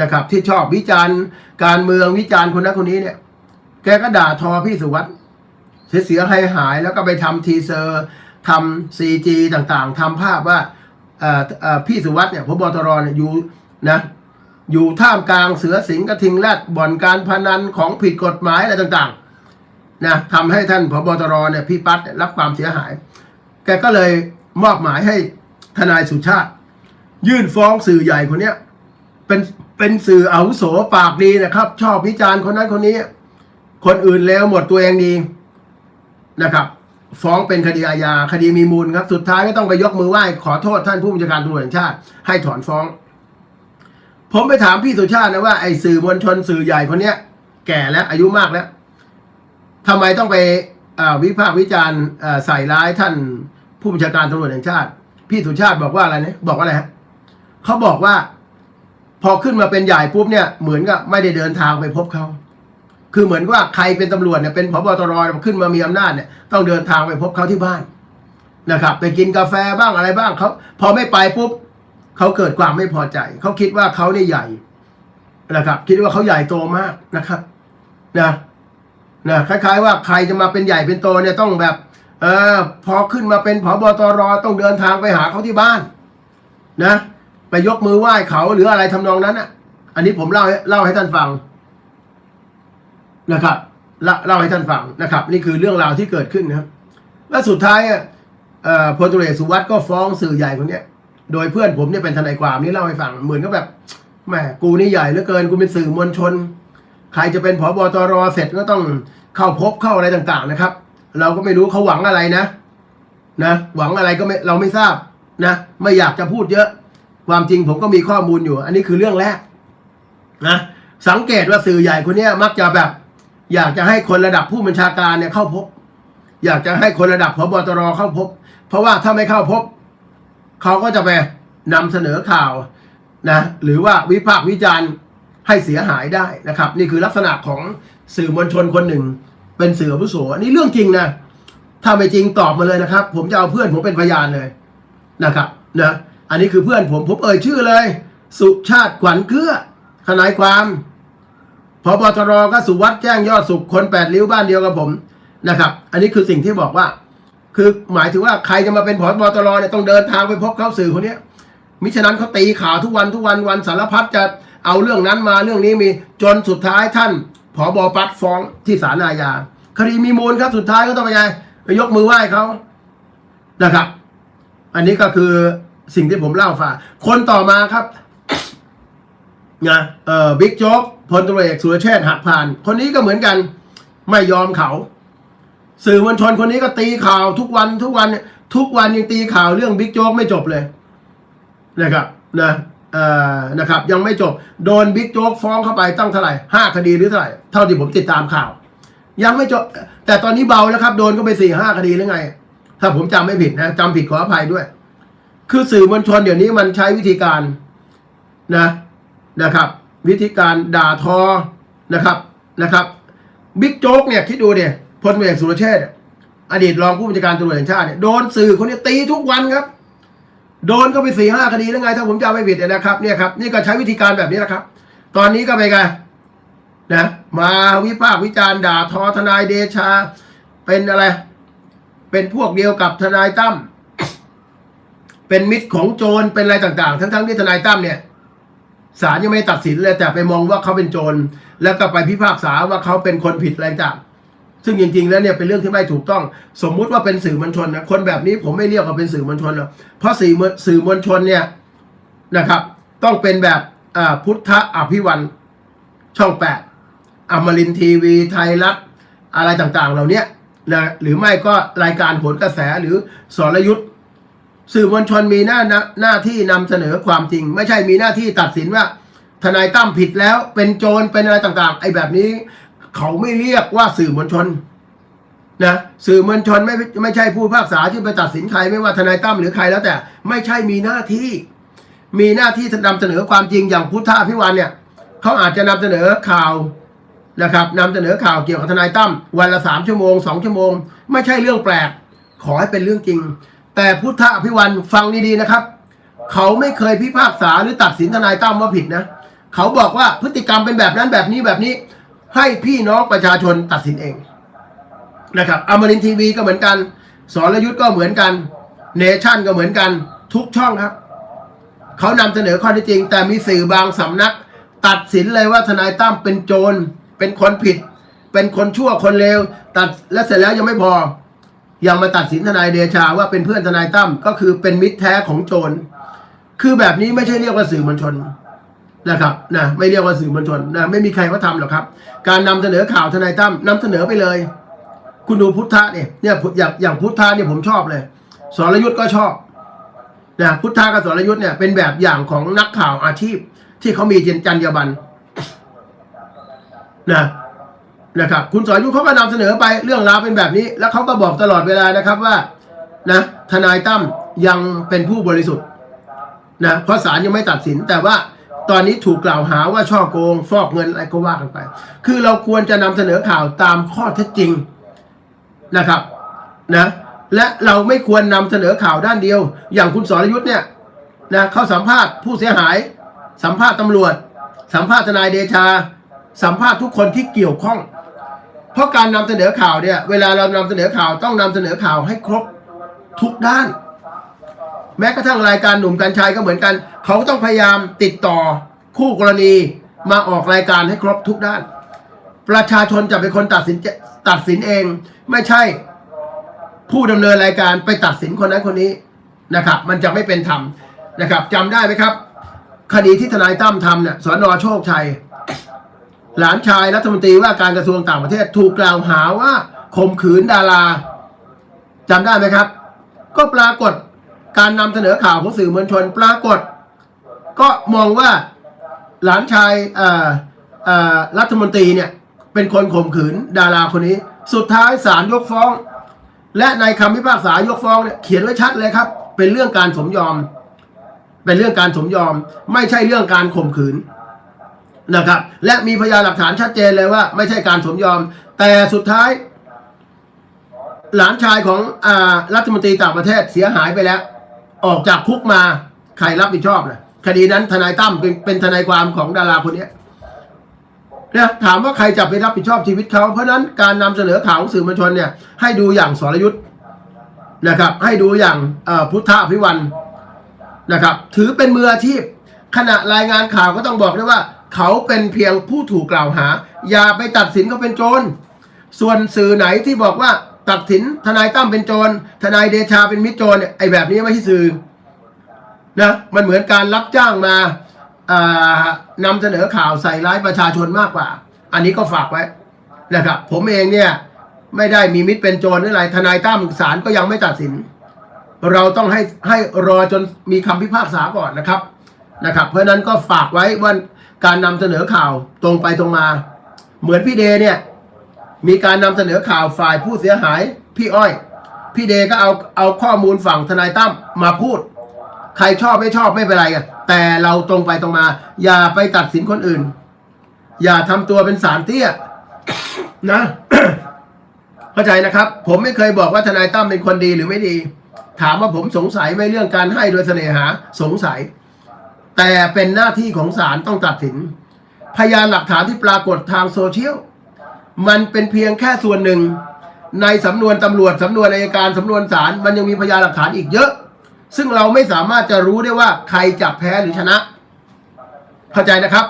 นะครับ ที่ชอบวิจารณ์การเมืองวิจารณ์คนนั้นคนนี้เนี่ย แกก็ด่าทอพี่สุวัสด์เสียหายหายแล้วก็ไปทำทีเซอร์ทำซีจีต่างๆทำภาพว่าพี่สุวัสด์เนี่ยพบตรเนี่ยอยู่นะอยู่ท่ามกลางเสือสิงกระทิงแรดบ่อนการพนันของผิดกฎหมายอะไรต่างๆนะทำให้ท่านพบตรเนี่ยพี่ปั๊ดรับความเสียหาย แกก็เลยมอบหมายให้ทนายสุชาติ ยื่นฟ้องสื่อใหญ่คนเนี้ยเป็น เป็นสื่ออาวุโสปากดีนะครับ ชอบวิจารณ์คนนั้นคนนี้ คนอื่นแล้วหมดตัวเองดีนะครับ ฟ้องเป็นคดีอาญาคดีมีมูลครับ สุดท้ายก็ต้องไปยกมือไหว้ขอโทษท่านผู้บัญชาการตำรวจแห่งชาติ ให้ถอนฟ้อง ผมไปถามพี่สุชาตินะว่าไอ้สื่อมวลชนสื่อใหญ่คนเนี้ย แก่แล้วอายุมากแล้วทำไมต้องไปวิพากษ์วิจารณ์ใส่ร้ายท่านผู้บัญชาการตำรวจแห่งชาติ พี่สุชาติบอกว่าอะไรเนี่ยบอกว่าอะไรฮะเขาบอกว่า พอขึ้นมาเป็นใหญ่ปุ๊บเนี่ยเหมือนกับไม่ได้เดินทางไปพบเขาคือเหมือนว่าใครเป็นตำรวจเนี่ยเป็นพบตรขึ้นมามีอำนาจเนี่ยต้องเดินทางไปพบเขาที่บ้านนะครับ ไปกินกาแฟบ้างอะไรบ้างเขาพอไม่ไปปุ๊บเขาเกิดความไม่พอใจเขาคิดว่าเขาเนี่ยใหญ่นะครับ คิดว่าเขาใหญ่โตมากนะครับนะนะคล้าย ๆ ว่าใครจะมาเป็นใหญ่เป็นโตเนี่ยต้องแบบเออพอขึ้นมาเป็นผบตรต้องเดินทางไปหาเขาที่บ้าน นะ ไปยกมือไหว้เขาหรืออะไรทำนองนั้นอะ อันนี้ผมเล่าเล่าให้ท่านฟังนะครับเล่าให้ท่านฟังนะครับ นี่คือเรื่องราวที่เกิดขึ้นนะครับ และสุดท้ายอะเอ่อพลตุเอกสุวัสด์ก็ฟ้องสื่อใหญ่คนเนี้ย โดยเพื่อนผมเนี่ยเป็นทนายความนี่เล่าให้ฟังเหมือนกับแบบแหมกูนี่ใหญ่เหลือเกินกูเป็นสื่อมวลชน ใครจะเป็นผบตรเสร็จก็ต้องเข้าพบเข้าอะไรต่างๆนะครับ เราก็ไม่รู้เขาหวังอะไรนะ นะ หวังอะไรก็ไม่เราไม่ทราบนะ ไม่อยากจะพูดเยอะ ความจริงผมก็มีข้อมูลอยู่ อันนี้คือเรื่องแรกนะสังเกตว่าสื่อใหญ่คนนี้มักจะแบบ อยากจะให้คนระดับผู้บัญชาการเนี่ยเข้าพบ อยากจะให้คนระดับพบตรเข้าพบ เพราะว่าถ้าไม่เข้าพบ เขาก็จะไปนำเสนอข่าวนะหรือว่าวิพากษ์วิจารณ์ให้เสียหายได้นะครับ นี่คือลักษณะของสื่อมวลชนคนหนึ่ง เป็นสื่ออาวุโสอันนี้เรื่องจริงนะถ้าไม่จริงตอบมาเลยนะครับ ผมจะเอาเพื่อนผมเป็นพยานเลยนะครับนะ อันนี้คือเพื่อนผมผมเอ่ยชื่อเลย สุชาติขวัญเกื้อทนายความพบตรก็สุวัสด์แจ้งยอดสุขคนแปดริ้วบ้านเดียวกับผมนะครับ อันนี้คือสิ่งที่บอกว่า คือหมายถึงว่าใครจะมาเป็นผอบตรเนี่ยต้องเดินทางไปพบเขาสื่อคนนี้มิฉะนั้นเขาตีข่าวทุกวันทุกวันวันสารพัดจะเอาเรื่องนั้นมาเรื่องนี้มีจนสุดท้ายท่านผบปัดฟ้องที่ศาลอาญาคดีมีมูลครับสุดท้ายก็ต้องไปไงไปยกมือไหว้เขานะครับ อันนี้ก็คือ สิ่งที่ผมเล่าฝากคนต่อมาครับนะเอ่อบิ๊กโจ๊กพลตรเอกสุรเชษฐ์หักพาน คนนี้ก็เหมือนกัน ไม่ยอมเขา สื่อมวลชนคนนี้ก็ตีข่าวทุกวันทุกวันเนี่ยทุกวันยังตีข่าวเรื่องบิ๊กโจ๊กไม่จบเลยนะครับนะเอ่อนะครับ ยังไม่จบ โดนบิ๊กโจ๊กฟ้องเข้าไปตั้งเท่าไหร่ห้าคดีหรือเท่าไหร่เท่าที่ผมติดตามข่าว ยังไม่จบ แต่ตอนนี้เบาแล้วครับ โดนก็ไปสี่ห้าคดีหรือไง ถ้าผมจำไม่ผิดนะจำผิดขออภัยด้วย คือสื่อมวลชนเดี๋ยวนี้มันใช้วิธีการนะนะครับ วิธีการด่าทอนะครับนะครับบิ๊กโจ๊กเนี่ยคิดดูเนี่ยพลเอกสุรเชษฐ์อดีตรองผู้บัญชาการตำรวจแห่งชาติเนี่ยโดนสื่อคนนี้ตีทุกวันครับ โดนก็ไปสี่ห้าคดีแล้วไงถ้าผมจำไม่ผิดเนี่ยนะครับเนี่ยครับนี่ก็ใช้วิธีการแบบนี้แหละครับ ตอนนี้ก็ไปไงนะมาวิพากษ์วิจารณ์ด่าทอทนายเดชา เป็นอะไร เป็นพวกเดียวกับทนายตั้ม เป็นมิตรของโจรเป็นอะไรต่างๆ ทั้งๆที่ทนายตั้มเนี่ยศาลยังไม่ตัดสินเลยแต่ไปมองว่าเขาเป็นโจรแล้วก็ไปพิพากษาว่าเขาเป็นคนผิดอะไรต่างซึ่งจริงๆ แล้วเนี่ยเป็นเรื่องที่ไม่ถูกต้อง สมมุติว่าเป็นสื่อมวลชนนะคนแบบนี้ผมไม่เรียกว่าเป็นสื่อมวลชนหรอกเพราะสื่อสื่อมวลชนเนี่ยนะครับ ต้องเป็นแบบพุทธอภิวันช่องแปดอมรินทีวี ไทยรัฐอะไรต่างๆ เหล่านี้นะหรือไม่ก็รายการโหนกระแสหรือสรยุทธ์ สื่อมวลชนมีหน้าหน้าที่นำเสนอความจริง ไม่ใช่มีหน้าที่ตัดสินว่า ทนายตั้มผิดแล้วเป็นโจรเป็นอะไรต่างๆ ไอ้แบบนี้ เขาไม่เรียกว่าสื่อมวลชนนะสื่อมวลชนไม่ไม่ใช่ผู้พากษาที่ไปตัดสินใครไม่ว่าทนายตั้มหรือใครแล้วแต่ ไม่ใช่มีหน้าที่ มีหน้าที่นำเสนอความจริงอย่างพุทธาพิวันเนี่ยเขาอาจจะนำเสนอข่าวนะครับนำเสนอข่าวเกี่ยวกับทนายตั้มวันละสามชั่วโมงสองชั่วโมง ไม่ใช่เรื่องแปลก ขอให้เป็นเรื่องจริง แต่พุทธอภิวันฟังดีๆนะครับ เขาไม่เคยพิพากษาหรือตัดสินทนายตั้มว่าผิดนะ เขาบอกว่าพฤติกรรมเป็นแบบนั้นแบบนี้แบบนี้ ให้พี่น้องประชาชนตัดสินเองนะครับอมรินทร์ทีวีก็เหมือนกัน สรยุทธ์ก็เหมือนกัน เนชั่นก็เหมือนกัน ทุกช่องครับ เขานำเสนอข้อเท็จจริง แต่มีสื่อบางสำนัก ตัดสินเลยว่าทนายตั้มเป็นโจร เป็นคนผิด เป็นคนชั่วคนเลวตัดและเสร็จแล้วยังไม่พอ ยังมาตัดสินทนายเดชาว่าเป็นเพื่อนทนายตั้มก็คือเป็นมิตรแท้ของโจรคือแบบนี้ไม่ใช่เรียกว่าสื่อมวลชนนะครับนะไม่เรียกว่าสื่อมวลชนนะไม่มีใครเขาทำหรอกครับ การนำเสนอข่าวทนายตั้มนำเสนอไปเลย คุณดูพุทธะเนี่ยเนี่ยอย่างอย่างพุทธะเนี่ยผมชอบเลยสรยุทธ์ก็ชอบนะพุทธากับสรยุทธ์เนี่ยเป็นแบบอย่างของนักข่าวอาชีพที่เขามีจรรยาบรรณนะ นะครับ คุณสรยุทธ์เขาก็นำเสนอไปเรื่องราวเป็นแบบนี้ แล้วเขาก็บอกตลอดเวลานะครับว่านะทนายตั้มยังเป็นผู้บริสุทธิ์นะเพราะศาลยังไม่ตัดสินแต่ว่าตอนนี้ถูกกล่าวหาว่าช่อโกง ฟอกเงินอะไรก็ว่ากันไป คือเราควรจะนำเสนอข่าวตามข้อเท็จจริงนะครับนะและเราไม่ควรนำเสนอข่าวด้านเดียว อย่างคุณสรยุทธ์เนี่ยนะเขาสัมภาษณ์ผู้เสียหาย สัมภาษณ์ตำรวจ สัมภาษณ์ทนายเดชา สัมภาษณ์ทุกคนที่เกี่ยวข้อง เพราะการนำเสนอข่าวเนี่ย เวลาเรานำเสนอข่าวต้องนำเสนอข่าวให้ครบทุกด้าน แม้กระทั่งรายการหนุ่มกัญชัยก็เหมือนกัน เขาต้องพยายามติดต่อคู่กรณีมาออกรายการให้ครบทุกด้าน ประชาชนจะเป็นคนตัดสินตัดสินเอง ไม่ใช่ผู้ดำเนินรายการไปตัดสินคนนั้นคนนี้นะครับ มันจะไม่เป็นธรรมนะครับจำได้ไหมครับ คดีที่ทนายตั้มทำเนี่ยสอนอโชคชัย หลานชายรัฐมนตรีว่าการกระทรวงต่างประเทศถูกกล่าวหาว่าข่มขืนดาราจำได้ไหมครับ ก็ปรากฏการนำเสนอข่าวของสื่อมวลชนปรากฏ ก็มองว่าหลานชายอ่อเอ่อรัฐมนตรีเนี่ยเป็นคนข่มขืนดาราคนนี้ สุดท้ายศาลยกฟ้อง และในคำพิพากษายกฟ้องเนี่ยเขียนไว้ชัดเลยครับ เป็นเรื่องการสมยอม เป็นเรื่องการสมยอม ไม่ใช่เรื่องการข่มขืน นะครับ และมีพยานหลักฐานชัดเจนเลยว่า ไม่ใช่การสมยอม แต่สุดท้าย หลานชายของอารัฐมนตรีต่างประเทศเสียหายไปแล้ว ออกจากคุกมาใครรับผิดชอบนะคดีนั้นทนายตั้มเป็นเป็นทนายความของดาราคนนี้เนี่ยถามว่าใครจะไปรับผิดชอบชีวิตเขาเพราะนั้นการนำเสนอข่าวของสื่อมวลชนเนี่ยให้ดูอย่างสรยุทธ์นะครับ ให้ดูอย่างพุทธอภิวันนะครับ ถือเป็นมืออาชีพ ขณะรายงานข่าวก็ต้องบอกด้วยว่า เขาเป็นเพียงผู้ถูกกล่าวหา อย่าไปตัดสินเขาเป็นโจร ส่วนสื่อไหนที่บอกว่าตัดสินทนายตั้มเป็นโจร ทนายเดชาเป็นมิตรโจรเนี่ยไอ้แบบนี้ไม่ใช่สื่อนะมันเหมือนการรับจ้างมาอ่านำเสนอข่าวใส่ร้ายประชาชนมากกว่า อันนี้ก็ฝากไว้นะครับ ผมเองเนี่ยไม่ได้มีมิตรเป็นโจรหรืออะไรทนายตั้มศาลก็ยังไม่ตัดสิน เราต้องให้ให้รอจนมีคำพิพากษาก่อนนะครับนะครับ เพราะฉะนั้นก็ฝากไว้ว่า การนำเสนอข่าวตรงไปตรงมา เหมือนพี่เดเนี่ย มีการนำเสนอข่าวฝ่ายผู้เสียหาย พี่อ้อย พี่เดก็เอาเอาข้อมูลฝั่งทนายตั้มมาพูด ใครชอบไม่ชอบไม่เป็นไรกันแต่เราตรงไปตรงมา อย่าไปตัดสินคนอื่น อย่าทำตัวเป็นสารเตี้ยนะเข้าใจนะครับ ผมไม่เคยบอกว่าทนายตั้มเป็นคนดีหรือไม่ดี ถามว่าผมสงสัยไหมเรื่องการให้โดยเสน่หาสงสัย แต่เป็นหน้าที่ของศาลต้องตัดสิน พยานหลักฐานที่ปรากฏทางโซเชียล มันเป็นเพียงแค่ส่วนหนึ่ง ในสำนวนตำรวจสำนวนอัยการสำนวนศาลมันยังมีพยานหลักฐานอีกเยอะ ซึ่งเราไม่สามารถจะรู้ได้ว่าใครจะแพ้หรือชนะ เข้าใจนะครับ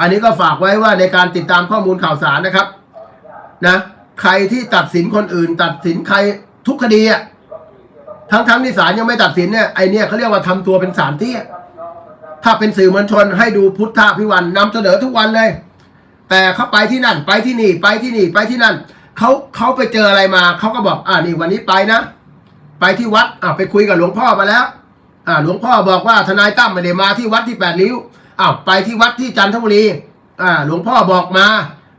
อันนี้ก็ฝากไว้ว่าในการติดตามข้อมูลข่าวสารนะครับนะใครที่ตัดสินคนอื่น ตัดสินใครทุกคดีอะทั้งทั้งๆที่ศาลยังไม่ตัดสินเนี่ยไอเนี่ยเขาเรียกว่าทำตัวเป็นสารเตี้ย ถ้าเป็นสื่อมวลชนให้ดูพุทธาพิวันนำเสนอทุกวันเลย แต่เขาไปที่นั่น ไปที่นี่ ไปที่นี่ ไปที่นั่นเขาเขาไปเจออะไรมาเขาก็บอกอ่านี่วันนี้ไปนะ ไปที่วัดอ่าไปคุยกับหลวงพ่อมาแล้ว อ่าหลวงพ่อบอกว่าทนายตั้มไม่ได้มาที่วัดที่แปดริ้วอ้าวไปที่วัดที่จันทบุรีอ่าหลวงพ่อบอกมา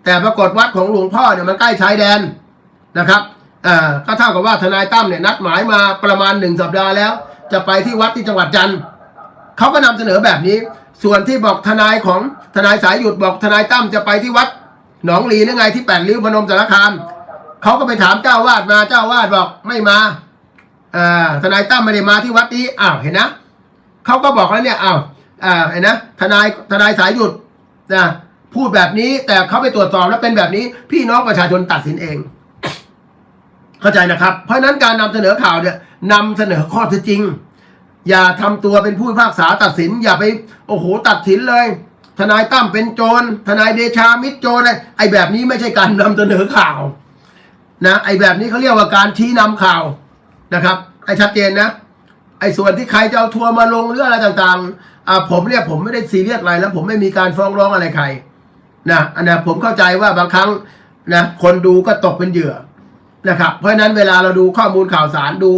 แต่ปรากฏวัดของหลวงพ่อเนี่ยมันใกล้ชายแดนนะครับอ่าก็เท่ากับว่าทนายตั้มเนี่ยนัดหมายมาประมาณหนึ่งสัปดาห์แล้ว จะไปที่วัดที่จังหวัดจันทร์ เขาก็นำเสนอแบบนี้ ส่วนที่บอกทนายของทนายสายหยุดบอกทนายตั้มจะไปที่วัด หนองลีหรือไงที่แปดริ้วพนมสารคามเขาก็ไปถามเจ้าวาดมาเจ้าวาดบอกไม่มาอ่าทนายตั้มไม่ได้มาที่วัดนี้อ้าวเห็นนะเขาก็บอกแล้วเนี่ยอ้าวอ่าเห็นนะทนายทนายสายหยุดนะพูดแบบนี้แต่เขาไปตรวจสอบแล้วเป็นแบบนี้ พี่น้องประชาชนตัดสินเอง เข้าใจนะครับ เพราะฉะนั้นการนำเสนอข่าวเนี่ยนำเสนอข้อเท็จจริง อย่าทำตัวเป็นผู้พิพากษาตัดสิน อย่าไปโอ้โหตัดสินเลย ทนายตั้มเป็นโจรทนายเดชามิตรโจรอะไรไอ้แบบนี้ไม่ใช่การนำเสนอข่าวนะไอ้แบบนี้เขาเรียกว่าการชี้นำข่าวนะครับให้ชัดเจนนะ ไอ้ส่วนที่ใครจะเอาทัวร์มาลงหรืออะไรต่างๆอ่าผมเนี่ยผมไม่ได้ซีเรียสอะไรแล้วผมไม่มีการฟ้องร้องอะไรใครนะอันนี้ผมเข้าใจว่าบางครั้งนะคนดูก็ตกเป็นเหยื่อนะครับเพราะฉะนั้นเวลาเราดูข้อมูลข่าวสารดู